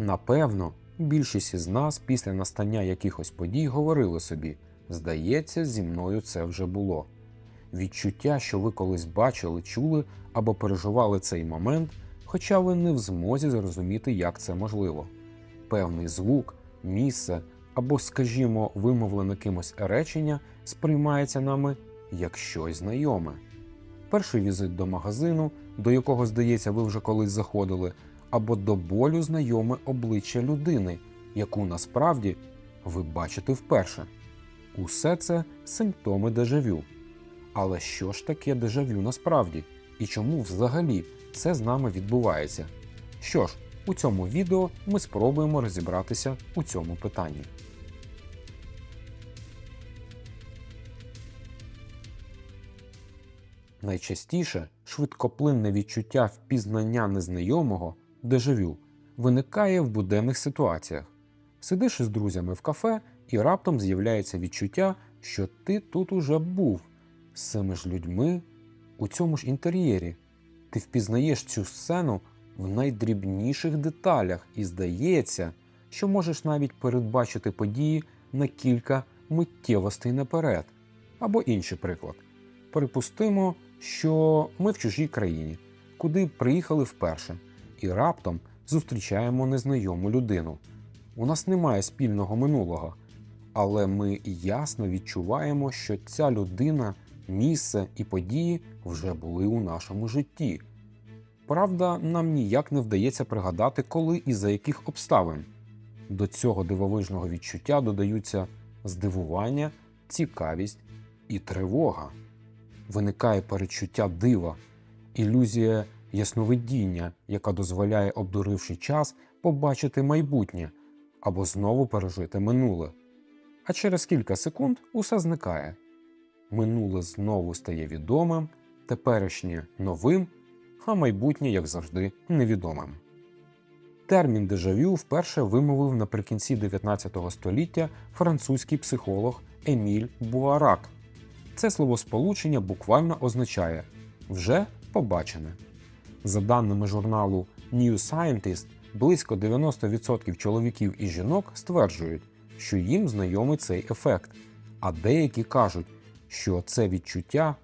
Напевно, більшість із нас після настання якихось подій говорили собі: здається, зі мною це вже було. Відчуття, що ви колись бачили, чули або переживали цей момент, хоча ви не в змозі зрозуміти, як це можливо. Певний звук, місце або, скажімо, вимовлене кимось речення сприймається нами як щось знайоме. Перший візит до магазину, до якого, здається, ви вже колись заходили, або до болю знайоме обличчя людини, яку насправді ви бачите вперше. Усе це симптоми дежавю. Але що ж таке дежавю насправді? І чому взагалі це з нами відбувається? Що ж, у цьому відео ми спробуємо розібратися у цьому питанні. Найчастіше швидкоплинне відчуття впізнання незнайомого дежавю виникає в буденних ситуаціях. Сидиш із друзями в кафе і раптом з'являється відчуття, що ти тут уже був з цими ж людьми у цьому ж інтер'єрі. Ти впізнаєш цю сцену в найдрібніших деталях і здається, що можеш навіть передбачити події на кілька миттєвостей наперед. Або інший приклад. Припустимо, що ми в чужій країні, куди приїхали вперше, і раптом зустрічаємо незнайому людину. У нас немає спільного минулого, але ми ясно відчуваємо, що ця людина, місце і події вже були у нашому житті. Правда, нам ніяк не вдається пригадати, коли і за яких обставин. До цього дивовижного відчуття додаються здивування, цікавість і тривога. Виникає перечуття дива, ілюзія ясновидіння, яка дозволяє, обдуривши час, побачити майбутнє або знову пережити минуле. А через кілька секунд усе зникає. Минуле знову стає відомим, теперішнє новим, а майбутнє, як завжди, невідомим. Термін дежавю вперше вимовив наприкінці 19 століття французький психолог Еміль Буарак. Це словосполучення буквально означає вже побачене. За даними журналу New Scientist, близько 90% чоловіків і жінок стверджують, що їм знайомий цей ефект, а деякі кажуть, що це відчуття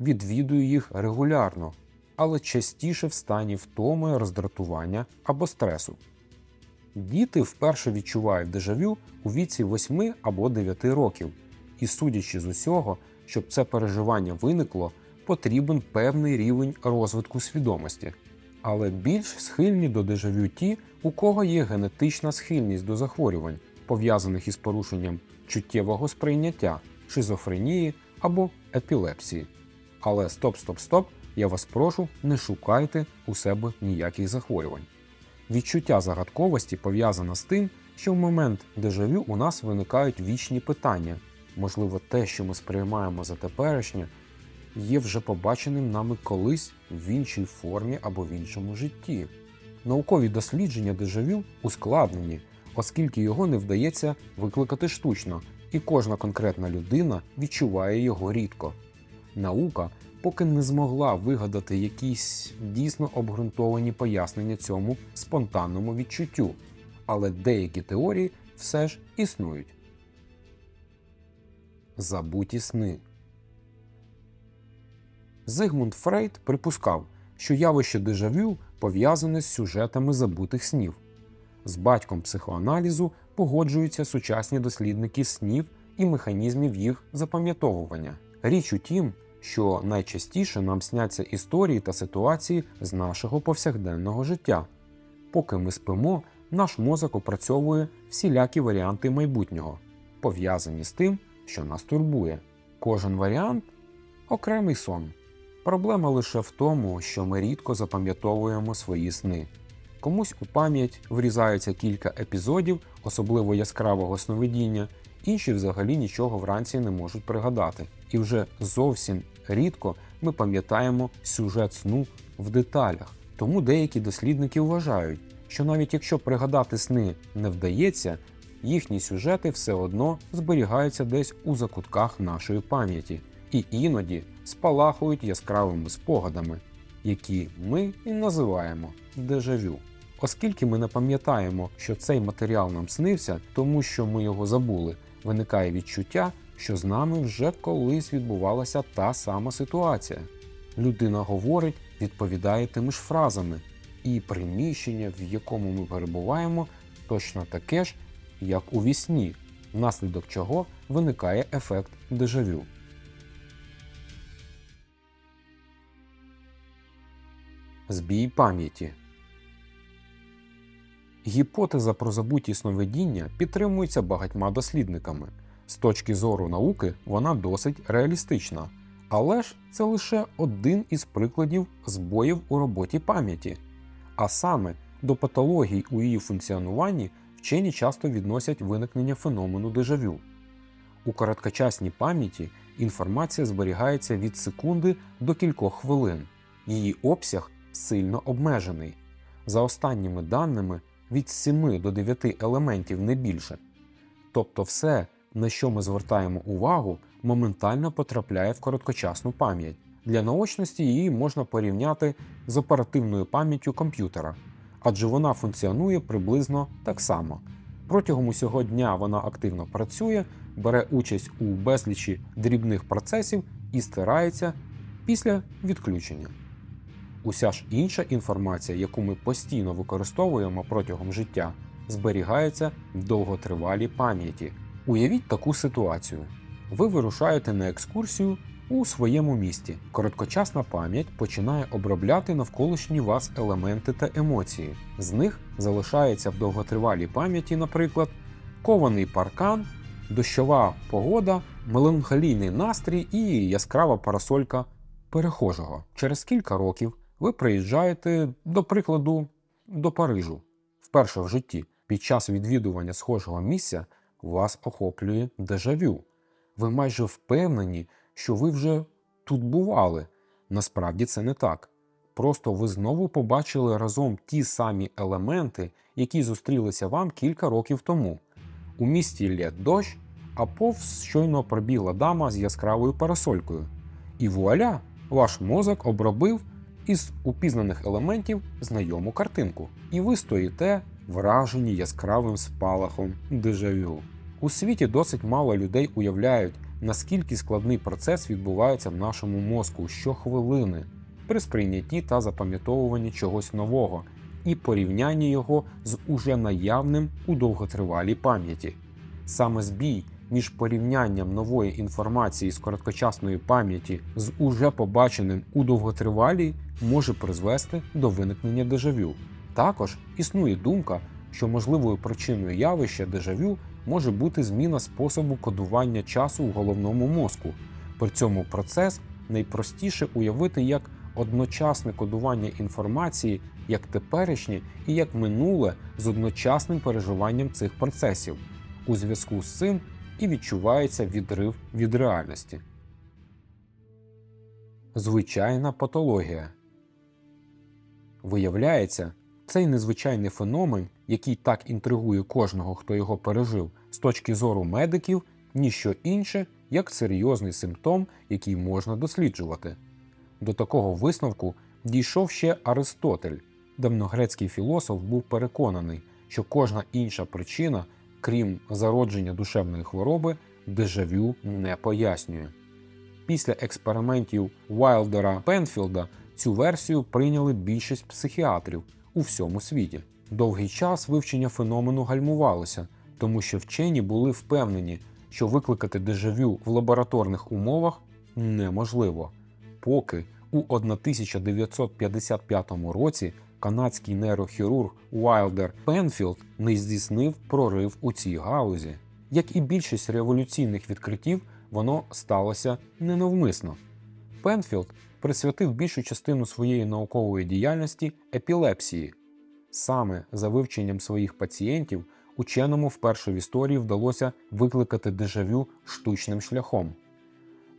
відвідує їх регулярно, але частіше в стані втоми, роздратування або стресу. Діти вперше відчувають дежавю у віці 8 або 9 років, і судячи з усього, щоб це переживання виникло, потрібен певний рівень розвитку свідомості. Але більш схильні до дежавю ті, у кого є генетична схильність до захворювань, пов'язаних із порушенням чуттєвого сприйняття, шизофренії або епілепсії. Але стоп, стоп, стоп, я вас прошу, не шукайте у себе ніяких захворювань. Відчуття загадковості пов'язане з тим, що в момент дежавю у нас виникають вічні питання. Можливо, те, що ми сприймаємо за теперішнє, є вже побаченим нами колись в іншій формі або в іншому житті. Наукові дослідження дежавю ускладнені, оскільки його не вдається викликати штучно, і кожна конкретна людина відчуває його рідко. Наука поки не змогла вигадати якісь дійсно обґрунтовані пояснення цьому спонтанному відчуттю, але деякі теорії все ж існують. Забуті сни. Зигмунд Фрейд припускав, що явище дежавю пов'язане з сюжетами забутих снів. З батьком психоаналізу погоджуються сучасні дослідники снів і механізмів їх запам'ятовування. Річ у тім, що найчастіше нам сняться історії та ситуації з нашого повсякденного життя. Поки ми спимо, наш мозок опрацьовує всілякі варіанти майбутнього, пов'язані з тим, що нас турбує. Кожен варіант окремий сон. Проблема лише в тому, що ми рідко запам'ятовуємо свої сни. Комусь у пам'ять врізаються кілька епізодів, особливо яскравого сновидіння, інші взагалі нічого вранці не можуть пригадати. І вже зовсім рідко ми пам'ятаємо сюжет сну в деталях. Тому деякі дослідники вважають, що навіть якщо пригадати сни не вдається, їхні сюжети все одно зберігаються десь у закутках нашої пам'яті і іноді спалахують яскравими спогадами, які ми і називаємо дежавю. Оскільки ми не пам'ятаємо, що цей матеріал нам снився, тому що ми його забули, виникає відчуття, що з нами вже колись відбувалася та сама ситуація. Людина говорить, відповідає тими ж фразами, і приміщення, в якому ми перебуваємо, точно таке ж, як у вісні, внаслідок чого виникає ефект дежавю. Збій пам'яті. Гіпотеза про забуті сновидіння підтримується багатьма дослідниками. З точки зору науки вона досить реалістична, але ж це лише один із прикладів збоїв у роботі пам'яті. А саме до патологій у її функціонуванні вчені часто відносять виникнення феномену дежавю. У короткочасній пам'яті інформація зберігається від секунди до кількох хвилин. Її обсяг сильно обмежений. За останніми даними від 7 до 9 елементів не більше. Тобто все, на що ми звертаємо увагу, моментально потрапляє в короткочасну пам'ять. Для наочності її можна порівняти з оперативною пам'яттю комп'ютера, адже вона функціонує приблизно так само. Протягом усього дня вона активно працює, бере участь у безлічі дрібних процесів і стирається після відключення. Уся ж інша інформація, яку ми постійно використовуємо протягом життя, зберігається в довготривалій пам'яті. Уявіть таку ситуацію: ви вирушаєте на екскурсію у своєму місті. Короткочасна пам'ять починає обробляти навколишні вас елементи та емоції. З них залишається в довготривалій пам'яті, наприклад, кований паркан, дощова погода, меланхолійний настрій і яскрава парасолька перехожого. Через кілька років ви приїжджаєте, до прикладу, до Парижу. Вперше в житті під час відвідування схожого місця вас охоплює дежавю. Ви майже впевнені, що ви вже тут бували. Насправді це не так. Просто ви знову побачили разом ті самі елементи, які зустрілися вам кілька років тому. У місті лє дощ, а повз щойно пробігла дама з яскравою парасолькою. І вуаля, ваш мозок обробив із упізнаних елементів знайому картинку. І ви стоїте вражені яскравим спалахом дежавю. У світі досить мало людей уявляють, наскільки складний процес відбувається в нашому мозку щохвилини при сприйнятті та запам'ятовуванні чогось нового і порівнянні його з уже наявним у довготривалій пам'яті. Саме збій між порівнянням нової інформації з короткочасної пам'яті з уже побаченим у довготривалій може призвести до виникнення дежавю. Також існує думка, що можливою причиною явища дежавю може бути зміна способу кодування часу в головному мозку. При цьому процес найпростіше уявити як одночасне кодування інформації як теперішнє і як минуле з одночасним переживанням цих процесів. У зв'язку з цим і відчувається відрив від реальності. Звичайна патологія. Виявляється, цей незвичайний феномен, який так інтригує кожного, хто його пережив, з точки зору медиків, ніщо інше, як серйозний симптом, який можна досліджувати. До такого висновку дійшов ще Аристотель. Давньогрецький філософ був переконаний, що кожна інша причина, крім зародження душевної хвороби, дежавю не пояснює. Після експериментів Уайлдера Пенфілда цю версію прийняли більшість психіатрів у всьому світі. Довгий час вивчення феномену гальмувалося, тому що вчені були впевнені, що викликати дежавю в лабораторних умовах неможливо, поки у 1955 році канадський нейрохірург Уайлдер Пенфілд не здійснив прорив у цій галузі. Як і більшість революційних відкриттів, воно сталося ненавмисно. Пенфілд присвятив більшу частину своєї наукової діяльності епілепсії. Саме за вивченням своїх пацієнтів ученому вперше в історії вдалося викликати дежавю штучним шляхом.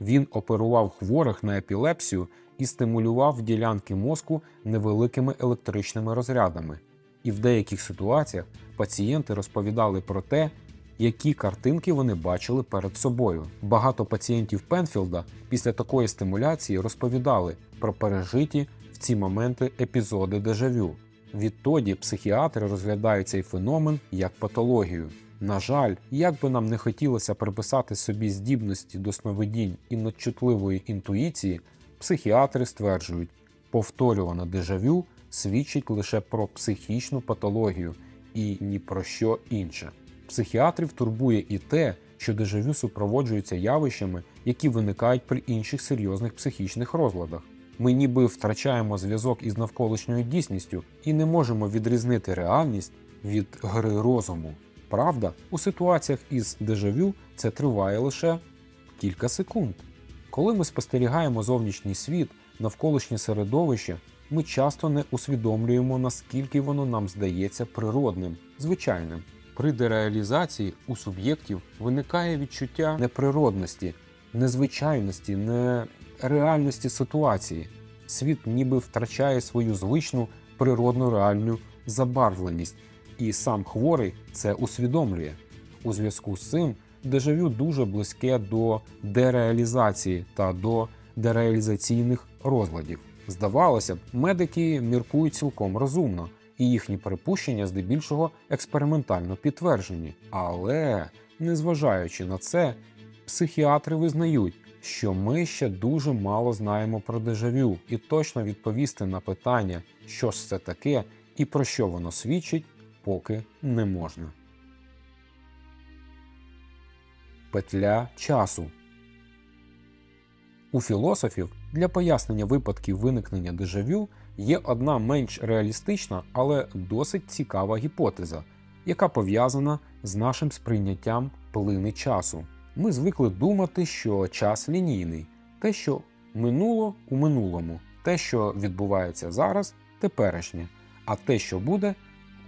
Він оперував хворих на епілепсію і стимулював ділянки мозку невеликими електричними розрядами. І в деяких ситуаціях пацієнти розповідали про те, які картинки вони бачили перед собою. Багато пацієнтів Пенфілда після такої стимуляції розповідали про пережиті в ці моменти епізоди дежавю. Відтоді психіатри розглядають цей феномен як патологію. На жаль, як би нам не хотілося приписати собі здібності до сновидінь і надчутливої інтуїції, психіатри стверджують, повторюване дежавю свідчить лише про психічну патологію і ні про що інше. Психіатрів турбує і те, що дежавю супроводжуються явищами, які виникають при інших серйозних психічних розладах. Ми ніби втрачаємо зв'язок із навколишньою дійсністю і не можемо відрізнити реальність від гри розуму. Правда, у ситуаціях із дежавю це триває лише кілька секунд. Коли ми спостерігаємо зовнішній світ, навколишнє середовище, ми часто не усвідомлюємо, наскільки воно нам здається природним, звичайним. При дереалізації у суб'єктів виникає відчуття неприродності, незвичайності, нереальності ситуації. Світ ніби втрачає свою звичну природну реальну забарвленість, і сам хворий це усвідомлює. У зв'язку з цим дежавю дуже близьке до дереалізації та до дереалізаційних розладів. Здавалося б, медики міркують цілком розумно, і їхні припущення здебільшого експериментально підтверджені. Але, незважаючи на це, психіатри визнають, що ми ще дуже мало знаємо про дежавю, і точно відповісти на питання, що ж це таке і про що воно свідчить, поки не можна. Петля часу у філософів для пояснення випадків виникнення дежавю є одна менш реалістична, але досить цікава гіпотеза, яка пов'язана з нашим сприйняттям плини часу. Ми звикли думати, що час лінійний, те, що минуло у минулому, те, що відбувається зараз, теперішнє, а те, що буде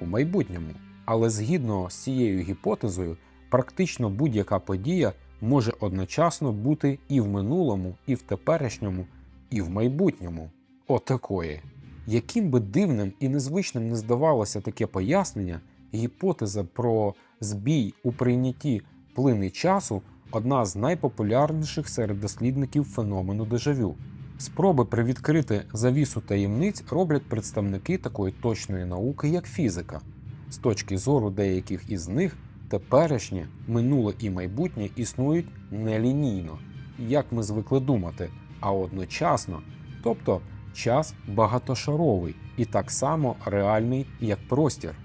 у майбутньому. Але згідно з цією гіпотезою, практично будь-яка подія може одночасно бути і в минулому, і в теперішньому, і в майбутньому. Отакої. Яким би дивним і незвичним не здавалося таке пояснення, гіпотеза про збій у прийнятті плини часу одна з найпопулярніших серед дослідників феномену дежавю. Спроби привідкрити завісу таємниць роблять представники такої точної науки, як фізика. З точки зору деяких із них теперішнє, минуле і майбутнє існують нелінійно, як ми звикли думати, а одночасно, тобто час багатошаровий і так само реальний, як простір.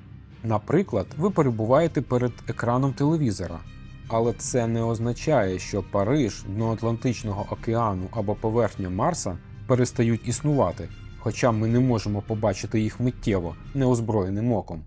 Наприклад, ви перебуваєте перед екраном телевізора, але це не означає, що Париж, дно Атлантичного океану або поверхня Марса перестають існувати, хоча ми не можемо побачити їх миттєво, неозброєним оком.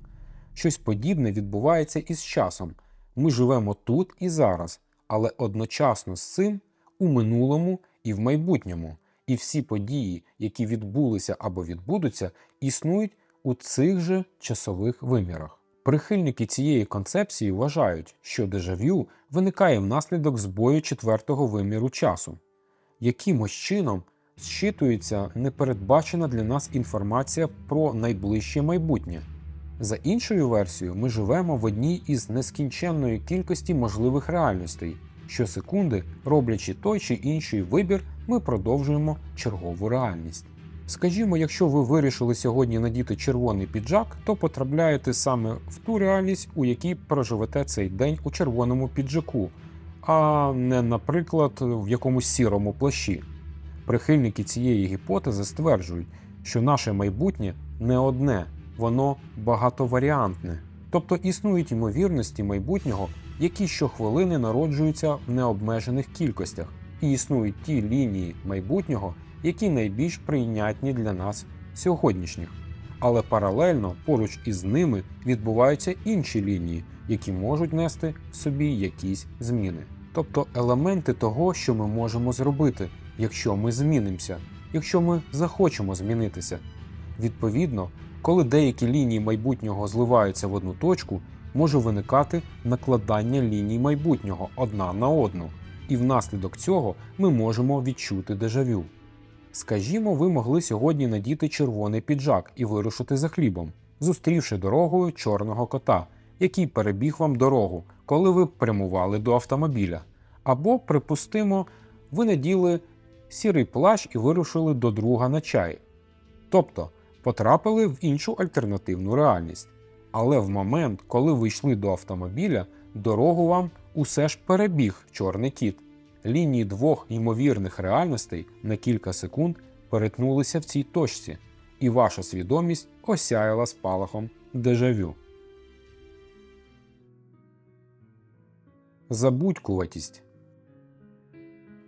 Щось подібне відбувається із часом. Ми живемо тут і зараз, але одночасно з цим у минулому і в майбутньому. І всі події, які відбулися або відбудуться, існують у цих же часових вимірах. Прихильники цієї концепції вважають, що дежавю виникає внаслідок збою четвертого виміру часу. Якимось чином зчитується непередбачена для нас інформація про найближче майбутнє. За іншою версією, ми живемо в одній із нескінченної кількості можливих реальностей. Щосекунди, роблячи той чи інший вибір, ми продовжуємо чергову реальність. Скажімо, якщо ви вирішили сьогодні надіти червоний піджак, то потрапляєте саме в ту реальність, у якій проживете цей день у червоному піджаку, а не, наприклад, в якомусь сірому плащі. Прихильники цієї гіпотези стверджують, що наше майбутнє не одне, воно багатоваріантне. Тобто існують ймовірності майбутнього, які щохвилини народжуються в необмежених кількостях, і існують ті лінії майбутнього, які найбільш прийнятні для нас сьогоднішніх. Але паралельно поруч із ними відбуваються інші лінії, які можуть нести в собі якісь зміни. Тобто елементи того, що ми можемо зробити, якщо ми змінимося, якщо ми захочемо змінитися. Відповідно, коли деякі лінії майбутнього зливаються в одну точку, може виникати накладання ліній майбутнього одна на одну, і внаслідок цього ми можемо відчути дежавю. Скажімо, ви могли сьогодні надіти червоний піджак і вирушити за хлібом, зустрівши дорогою чорного кота, який перебіг вам дорогу, коли ви прямували до автомобіля. Або, припустимо, ви наділи сірий плащ і вирушили до друга на чай. Тобто потрапили в іншу альтернативну реальність. Але в момент, коли ви йшли до автомобіля, дорогу вам усе ж перебіг чорний кіт. Лінії двох ймовірних реальностей на кілька секунд перетнулися в цій точці, і ваша свідомість осяяла спалахом дежавю. Забудькуватість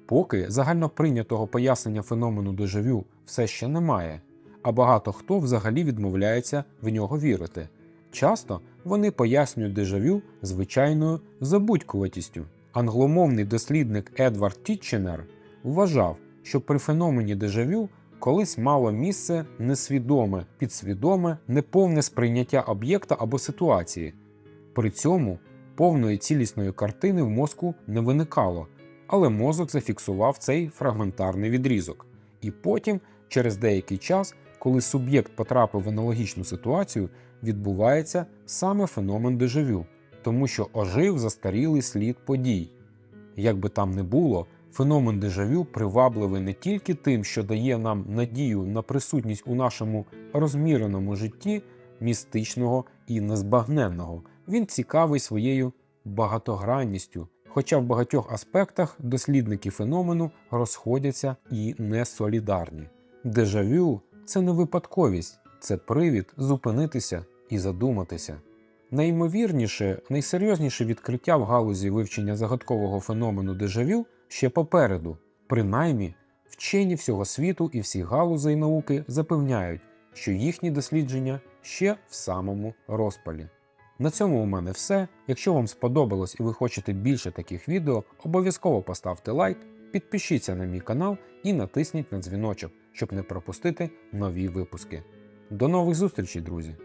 Поки загальноприйнятого пояснення феномену дежавю все ще немає, а багато хто взагалі відмовляється в нього вірити. Часто вони пояснюють дежавю звичайною забудькуватістю. Англомовний дослідник Едвард Тітченер вважав, що при феномені дежавю колись мало місце несвідоме, підсвідоме, неповне сприйняття об'єкта або ситуації. При цьому повної цілісної картини в мозку не виникало, але мозок зафіксував цей фрагментарний відрізок. І потім, через деякий час, коли суб'єкт потрапив в аналогічну ситуацію, відбувається саме феномен дежавю, тому що ожив застарілий слід подій. Як би там не було, феномен дежавю привабливий не тільки тим, що дає нам надію на присутність у нашому розміреному житті містичного і незбагненного. Він цікавий своєю багатогранністю, хоча в багатьох аспектах дослідники феномену розходяться і не солідарні. Дежавю це не випадковість, це привід зупинитися і задуматися. Найімовірніше, найсерйозніше відкриття в галузі вивчення загадкового феномену дежавю ще попереду. Принаймні, вчені всього світу і всіх галузей науки запевняють, що їхні дослідження ще в самому розпалі. На цьому у мене все. Якщо вам сподобалось і ви хочете більше таких відео, обов'язково поставте лайк, підпишіться на мій канал і натисніть на дзвіночок, щоб не пропустити нові випуски. До нових зустрічей, друзі!